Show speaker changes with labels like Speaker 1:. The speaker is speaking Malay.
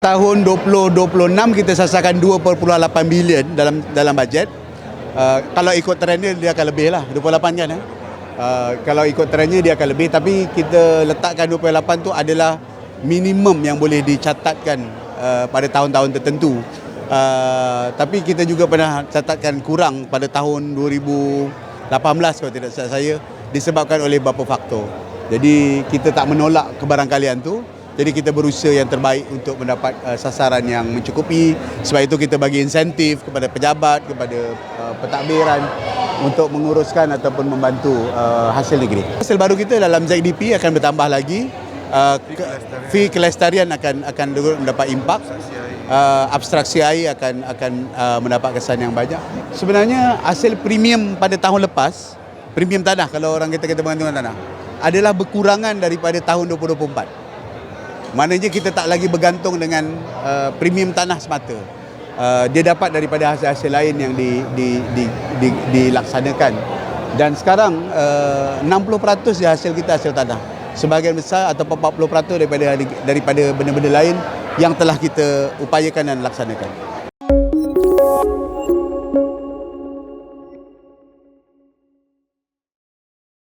Speaker 1: Tahun 2026 kita sasarkan 2.8 bilion dalam dalam bajet. Uh, kalau ikut trendnya dia akan lebih lah. 28 kan eh? uh, kalau ikut trendnya dia akan lebih. Tapi kita letakkan 28 tu adalah minimum yang boleh dicatatkan uh, pada tahun-tahun tertentu. Uh, tapi kita juga pernah catatkan kurang pada tahun 2018 kalau tidak salah saya disebabkan oleh beberapa faktor. Jadi kita tak menolak kebarangkalian tu jadi kita berusaha yang terbaik untuk mendapat uh, sasaran yang mencukupi. Sebab itu kita bagi insentif kepada pejabat, kepada uh, pentadbiran untuk menguruskan ataupun membantu uh, hasil negeri. Hasil baru kita dalam ZDP akan bertambah lagi. Uh, fee kelestarian akan akan mendapat impak. Uh, abstraksi air akan akan uh, mendapat kesan yang banyak. Sebenarnya hasil premium pada tahun lepas, premium tanah kalau orang kita kata mengantungan tanah, adalah berkurangan daripada tahun 2024. Maknanya kita tak lagi bergantung dengan uh, premium tanah semata. Uh, dia dapat daripada hasil-hasil lain yang di, di, di, di, dilaksanakan. Dan sekarang uh, 60% dia hasil kita hasil tanah. Sebahagian besar atau 40% daripada daripada benda-benda lain yang telah kita upayakan dan laksanakan.